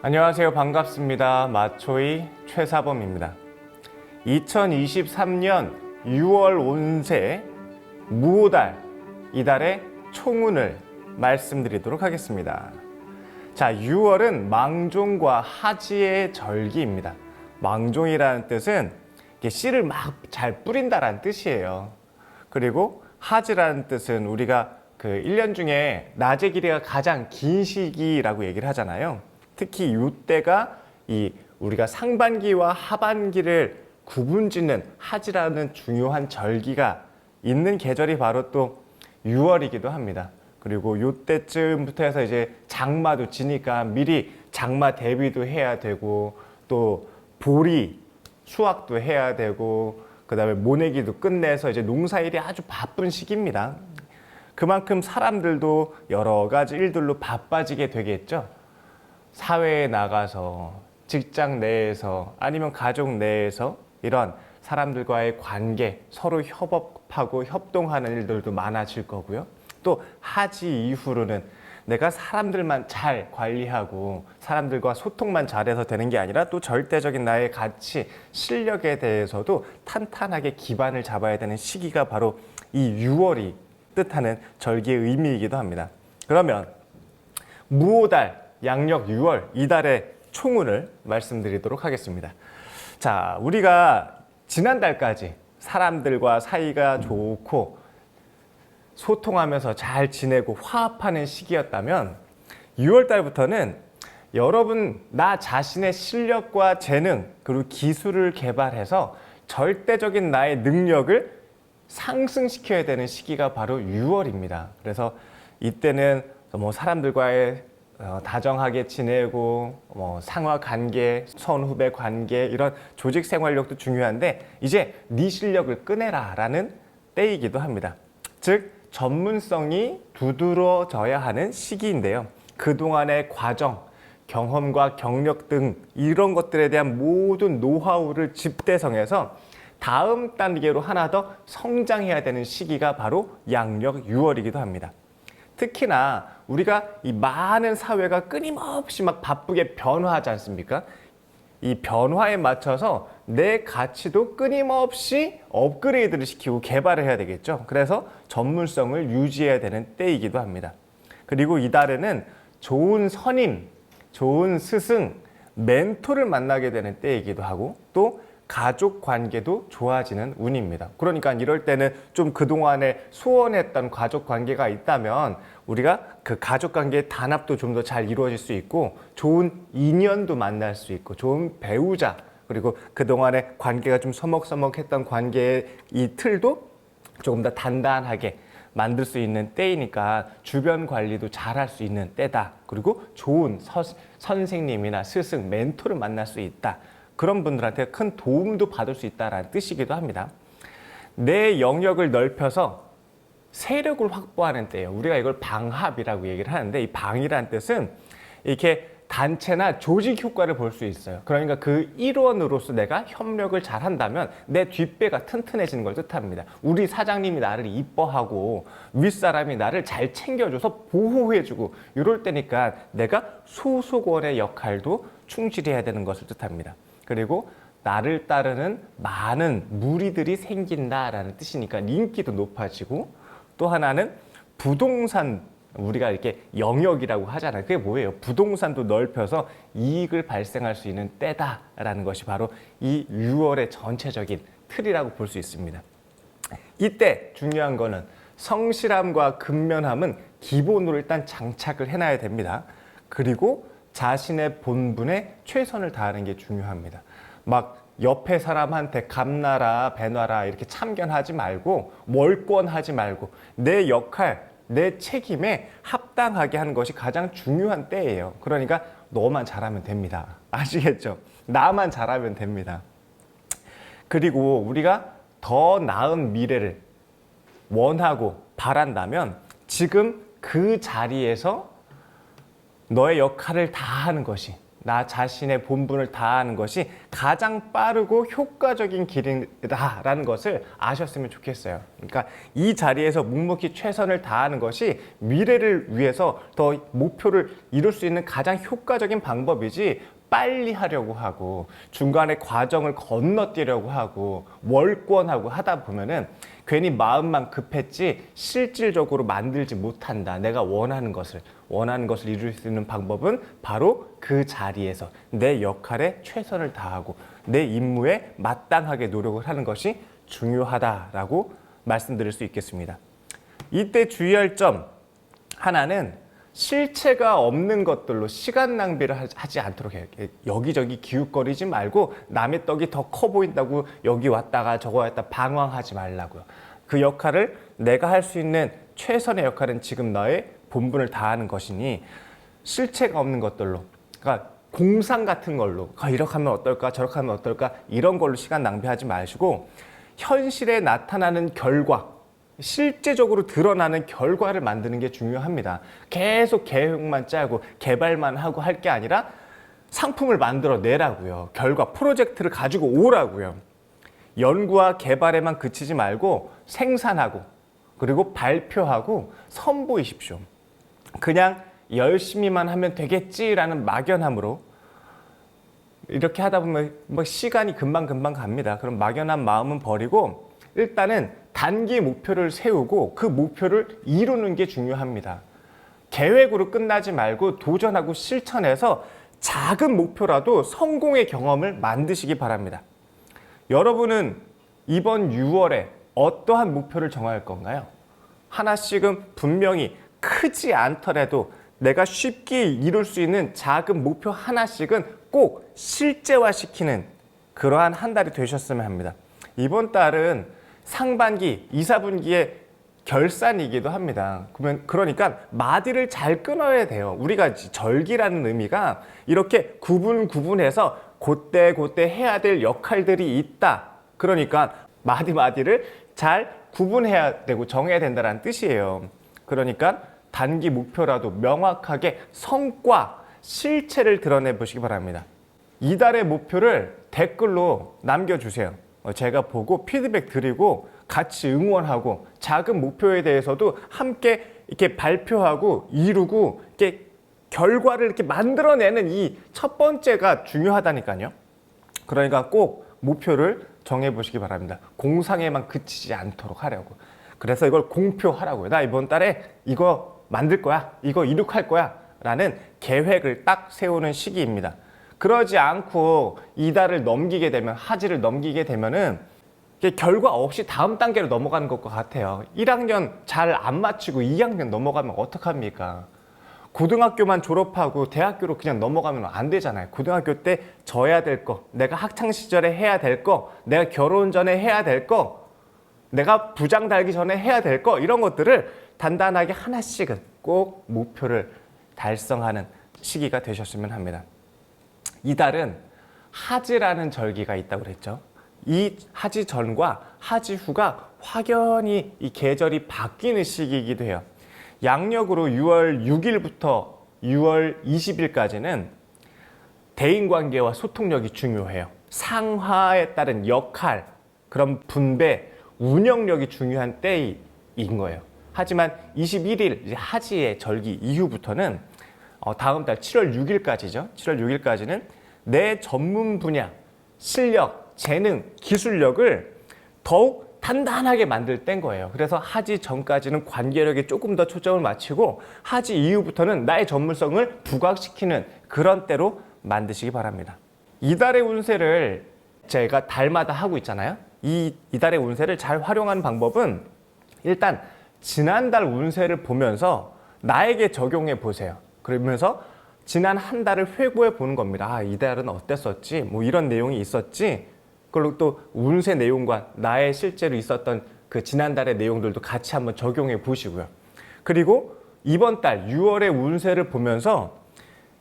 안녕하세요. 반갑습니다. 마초이 최사범입니다. 2023년 6월 온세 무오달 이달의 총운을 말씀드리도록 하겠습니다. 자, 6월은 망종과 하지의 절기입니다. 망종이라는 뜻은 씨를 막 잘 뿌린다라는 뜻이에요. 그리고 하지라는 뜻은 우리가 그 1년 중에 낮의 길이가 가장 긴 시기라고 얘기를 하잖아요. 특히 이때가 이 우리가 상반기와 하반기를 구분짓는 하지라는 중요한 절기가 있는 계절이 바로 또 6월이기도 합니다. 그리고 이때쯤부터 해서 이제 장마도 지니까 미리 장마 대비도 해야 되고 또 보리 수확도 해야 되고 그다음에 모내기도 끝내서 이제 농사일이 아주 바쁜 시기입니다. 그만큼 사람들도 여러 가지 일들로 바빠지게 되겠죠. 사회에 나가서 직장 내에서 아니면 가족 내에서 이런 사람들과의 관계 서로 협업하고 협동하는 일들도 많아질 거고요. 또 하지 이후로는 내가 사람들만 잘 관리하고 사람들과 소통만 잘해서 되는 게 아니라 또 절대적인 나의 가치, 실력에 대해서도 탄탄하게 기반을 잡아야 되는 시기가 바로 이 6월이 뜻하는 절기의 의미이기도 합니다. 그러면 무오달 양력 6월 이달의 총운을 말씀드리도록 하겠습니다. 자, 우리가 지난달까지 사람들과 사이가 좋고 소통하면서 잘 지내고 화합하는 시기였다면 6월 달부터는 여러분 나 자신의 실력과 재능 그리고 기술을 개발해서 절대적인 나의 능력을 상승시켜야 되는 시기가 바로 6월입니다. 그래서 이때는 뭐 사람들과의 어, 다정하게 지내고 뭐 상하 관계, 선후배 관계 이런 조직 생활력도 중요한데 이제 네 실력을 꺼내라라는 때이기도 합니다. 즉 전문성이 두드러져야 하는 시기인데요. 그동안의 과정, 경험과 경력 등 이런 것들에 대한 모든 노하우를 집대성해서 다음 단계로 하나 더 성장해야 되는 시기가 바로 양력 6월이기도 합니다. 특히나 우리가 이 많은 사회가 끊임없이 막 바쁘게 변화하지 않습니까? 이 변화에 맞춰서 내 가치도 끊임없이 업그레이드를 시키고 개발을 해야 되겠죠. 그래서 전문성을 유지해야 되는 때이기도 합니다. 그리고 이달에는 좋은 선임, 좋은 스승, 멘토를 만나게 되는 때이기도 하고 또 가족 관계도 좋아지는 운입니다. 그러니까 이럴 때는 좀 그동안에 소원했던 가족 관계가 있다면 우리가 그 가족 관계의 단합도 좀 더 잘 이루어질 수 있고 좋은 인연도 만날 수 있고 좋은 배우자 그리고 그동안에 관계가 좀 서먹서먹했던 관계의 이 틀도 조금 더 단단하게 만들 수 있는 때이니까 주변 관리도 잘 할 수 있는 때다. 그리고 좋은 서, 선생님이나 스승, 멘토를 만날 수 있다. 그런 분들한테 큰 도움도 받을 수 있다라는 뜻이기도 합니다. 내 영역을 넓혀서 세력을 확보하는 때예요. 우리가 이걸 방합이라고 얘기를 하는데 이 방이라는 뜻은 이렇게 단체나 조직 효과를 볼 수 있어요. 그러니까 그 일원으로서 내가 협력을 잘 한다면 내 뒷배가 튼튼해지는 걸 뜻합니다. 우리 사장님이 나를 이뻐하고 윗사람이 나를 잘 챙겨줘서 보호해주고 이럴 때니까 내가 소속원의 역할도 충실해야 되는 것을 뜻합니다. 그리고 나를 따르는 많은 무리들이 생긴다라는 뜻이니까 인기도 높아지고 또 하나는 부동산 우리가 이렇게 영역이라고 하잖아요. 그게 뭐예요? 부동산도 넓혀서 이익을 발생할 수 있는 때다라는 것이 바로 이 6월의 전체적인 틀이라고 볼 수 있습니다. 이때 중요한 거는 성실함과 근면함은 기본으로 일단 장착을 해놔야 됩니다. 그리고 자신의 본분에 최선을 다하는 게 중요합니다. 막 옆에 사람한테 감나라 배놔라 이렇게 참견하지 말고 월권하지 말고 내 역할 내 책임에 합당하게 하는 것이 가장 중요한 때예요. 그러니까 너만 잘하면 됩니다. 아시겠죠? 나만 잘하면 됩니다. 그리고 우리가 더 나은 미래를 원하고 바란다면 지금 그 자리에서 너의 역할을 다 하는 것이 나 자신의 본분을 다하는 것이 가장 빠르고 효과적인 길이다라는 것을 아셨으면 좋겠어요. 그러니까 이 자리에서 묵묵히 최선을 다하는 것이 미래를 위해서 더 목표를 이룰 수 있는 가장 효과적인 방법이지 빨리 하려고 하고 중간에 과정을 건너뛰려고 하고 월권하고 하다 보면은 괜히 마음만 급했지 실질적으로 만들지 못한다. 내가 원하는 것을 원하는 것을 이룰 수 있는 방법은 바로 그 자리에서 내 역할에 최선을 다하고 내 임무에 마땅하게 노력을 하는 것이 중요하다라고 말씀드릴 수 있겠습니다. 이때 주의할 점 하나는 실체가 없는 것들로 시간 낭비를 하- 하지 않도록 해요. 여기저기 기웃거리지 말고 남의 떡이 더 커 보인다고 여기 왔다가 저거 왔다 방황하지 말라고요. 그 역할을 내가 할 수 있는 최선의 역할은 지금 너의 본분을 다하는 것이니 실체가 없는 것들로 그러니까 공상 같은 걸로 아, 이렇게 하면 어떨까 저렇게 하면 어떨까 이런 걸로 시간 낭비하지 마시고 현실에 나타나는 결과 실제적으로 드러나는 결과를 만드는 게 중요합니다. 계속 계획만 짜고 개발만 하고 할 게 아니라 상품을 만들어 내라고요. 결과 프로젝트를 가지고 오라고요. 연구와 개발에만 그치지 말고 생산하고 그리고 발표하고 선보이십시오. 그냥 열심히만 하면 되겠지라는 막연함으로 이렇게 하다 보면 뭐 시간이 금방 금방 갑니다. 그럼 막연한 마음은 버리고 일단은 단기 목표를 세우고 그 목표를 이루는 게 중요합니다. 계획으로 끝나지 말고 도전하고 실천해서 작은 목표라도 성공의 경험을 만드시기 바랍니다. 여러분은 이번 6월에 어떠한 목표를 정할 건가요? 하나씩은 분명히 크지 않더라도 내가 쉽게 이룰 수 있는 작은 목표 하나씩은 꼭 실제화시키는 그러한 한 달이 되셨으면 합니다. 이번 달은 상반기, 2, 4분기의 결산이기도 합니다. 그러면 그러니까 마디를 잘 끊어야 돼요. 우리가 절기라는 의미가 이렇게 구분 구분해서 그때 그때 해야 될 역할들이 있다. 그러니까 마디 마디를 잘 구분해야 되고 정해야 된다는 뜻이에요. 그러니까 단기 목표라도 명확하게 성과, 실체를 드러내 보시기 바랍니다. 이달의 목표를 댓글로 남겨주세요. 어, 제가 보고 피드백 드리고 같이 응원하고 작은 목표에 대해서도 함께 이렇게 발표하고 이루고 이렇게 결과를 이렇게 만들어내는 이 첫 번째가 중요하다니까요. 그러니까 꼭 목표를 정해 보시기 바랍니다. 공상에만 그치지 않도록 하려고. 그래서 이걸 공표하라고요. 나 이번 달에 이거 만들 거야. 이거 이룩할 거야. 라는 계획을 딱 세우는 시기입니다. 그러지 않고 이달을 넘기게 되면 하지를 넘기게 되면은 결과 없이 다음 단계로 넘어가는 것과 같아요. 1학년 잘 안 마치고 2학년 넘어가면 어떡합니까? 고등학교만 졸업하고 대학교로 그냥 넘어가면 안 되잖아요. 고등학교 때 져야 될 거, 내가 학창 시절에 해야 될 거, 내가 결혼 전에 해야 될 거, 내가 부장 달기 전에 해야 될 거 이런 것들을 단단하게 하나씩은 꼭 목표를 달성하는 시기가 되셨으면 합니다. 이달은 하지라는 절기가 있다고 그랬죠. 이 하지 전과 하지 후가 확연히 이 계절이 바뀌는 시기이기도 해요. 양력으로 6월 6일부터 6월 20일까지는 대인 관계와 소통력이 중요해요. 상하에 따른 역할, 그런 분배, 운영력이 중요한 때인 거예요. 하지만 21일 이제 하지의 절기 이후부터는 어, 다음 달 7월 6일까지죠. 7월 6일까지는 내 전문 분야, 실력, 재능, 기술력을 더욱 단단하게 만들 땐 거예요. 그래서 하지 전까지는 관계력에 조금 더 초점을 맞추고 하지 이후부터는 나의 전문성을 부각시키는 그런 때로 만드시기 바랍니다. 이달의 운세를 제가 달마다 하고 있잖아요. 이 이달의 운세를 잘 활용하는 방법은 일단 지난달 운세를 보면서 나에게 적용해 보세요. 그러면서 지난 한 달을 회고해 보는 겁니다. 아, 이달은 어땠었지? 뭐 이런 내용이 있었지? 그리고 또 운세 내용과 나의 실제로 있었던 그 지난달의 내용들도 같이 한번 적용해 보시고요. 그리고 이번 달 6월의 운세를 보면서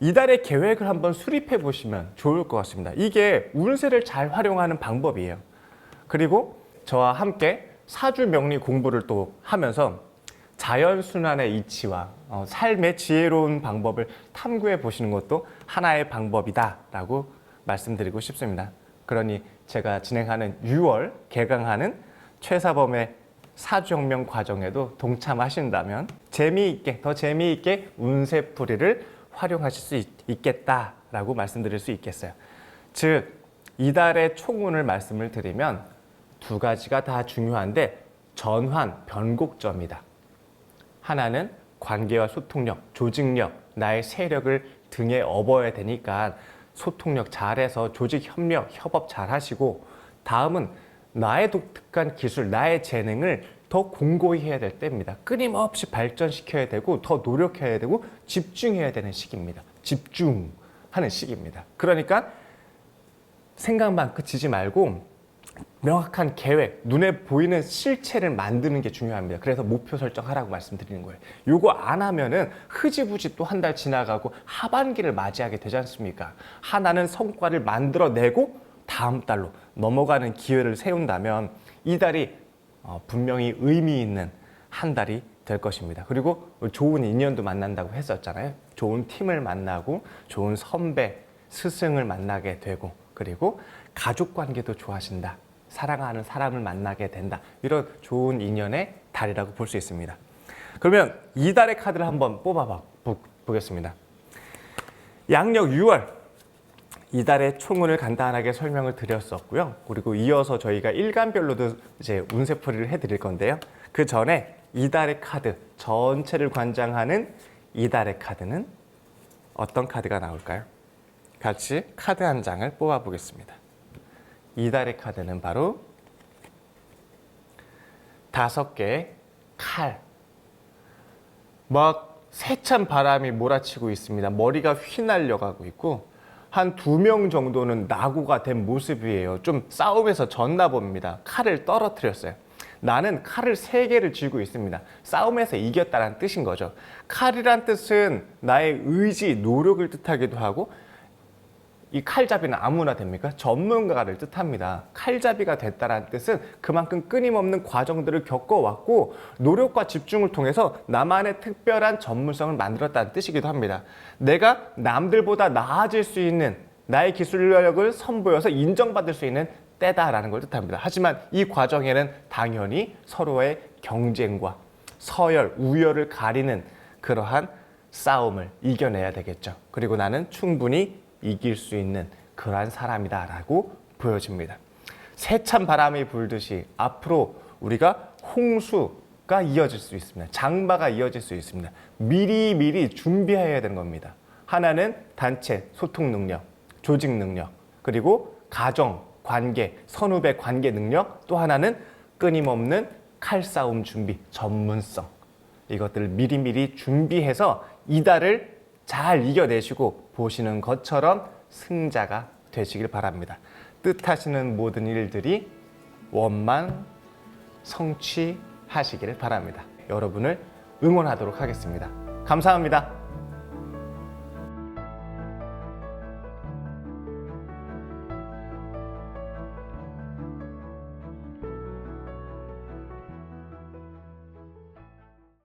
이달의 계획을 한번 수립해 보시면 좋을 것 같습니다. 이게 운세를 잘 활용하는 방법이에요. 그리고 저와 함께 사주 명리 공부를 또 하면서 자연 순환의 이치와 어, 삶의 지혜로운 방법을 탐구해 보시는 것도 하나의 방법이다라고 말씀드리고 싶습니다. 그러니 제가 진행하는 6월 개강하는 최사범의 사주혁명 과정에도 동참하신다면 재미있게 더 재미있게 운세풀이를 활용하실 수 있, 있겠다라고 말씀드릴 수 있겠어요. 즉 이달의 총운을 말씀을 드리면 두 가지가 다 중요한데 전환 변곡점이다. 하나는 관계와 소통력, 조직력, 나의 세력을 등에 업어야 되니까 소통력 잘해서 조직 협력, 협업 잘 하시고 다음은 나의 독특한 기술, 나의 재능을 더 공고히 해야 될 때입니다. 끊임없이 발전시켜야 되고 더 노력해야 되고 집중해야 되는 시기입니다. 집중하는 시기입니다. 그러니까 생각만 그치지 말고 명확한 계획, 눈에 보이는 실체를 만드는 게 중요합니다. 그래서 목표 설정하라고 말씀드리는 거예요. 요거 안 하면은 흐지부지 또 한 달 지나가고 하반기를 맞이하게 되지 않습니까? 하나는 성과를 만들어내고 다음 달로 넘어가는 기회를 세운다면 이 달이 어, 분명히 의미 있는 한 달이 될 것입니다. 그리고 좋은 인연도 만난다고 했었잖아요. 좋은 팀을 만나고 좋은 선배, 스승을 만나게 되고 그리고 가족 관계도 좋아진다. 사랑하는 사람을 만나게 된다. 이런 좋은 인연의 달이라고 볼 수 있습니다. 그러면 이 달의 카드를 한번 뽑아 보겠습니다. 양력 6월 이달의 총운을 간단하게 설명을 드렸었고요. 그리고 이어서 저희가 일간별로도 이제 운세풀이를 해드릴 건데요. 그 전에 이달의 카드 전체를 관장하는 이달의 카드는 어떤 카드가 나올까요? 같이 카드 한 장을 뽑아 보겠습니다. 이달의 카드는 바로 다섯 개의 칼. 막 세찬 바람이 몰아치고 있습니다. 머리가 휘날려 가고 있고 한 두 명 정도는 낙오가 된 모습이에요. 좀 싸움에서 졌나 봅니다. 칼을 떨어뜨렸어요. 나는 칼을 세 개를 쥐고 있습니다. 싸움에서 이겼다는 뜻인 거죠. 칼이란 뜻은 나의 의지, 노력을 뜻하기도 하고 이 칼잡이는 아무나 됩니까? 전문가를 뜻합니다. 칼잡이가 됐다는 뜻은 그만큼 끊임없는 과정들을 겪어왔고 노력과 집중을 통해서 나만의 특별한 전문성을 만들었다는 뜻이기도 합니다. 내가 남들보다 나아질 수 있는 나의 기술력을 선보여서 인정받을 수 있는 때다라는 걸 뜻합니다. 하지만 이 과정에는 당연히 서로의 경쟁과 서열, 우열을 가리는 그러한 싸움을 이겨내야 되겠죠. 그리고 나는 충분히 이길 수 있는 그러한 사람이다라고 보여집니다. 세찬 바람이 불듯이 앞으로 우리가 홍수가 이어질 수 있습니다. 장마가 이어질 수 있습니다. 미리 미리 준비해야 되는 겁니다. 하나는 단체 소통 능력, 조직 능력, 그리고 가정, 관계, 선후배 관계 능력, 또 하나는 끊임없는 칼싸움 준비, 전문성. 이것들을 미리미리 준비해서 이달을 잘 이겨내시고 보시는 것처럼 승자가 되시길 바랍니다. 뜻하시는 모든 일들이 원만 성취하시기를 바랍니다. 여러분을 응원하도록 하겠습니다. 감사합니다.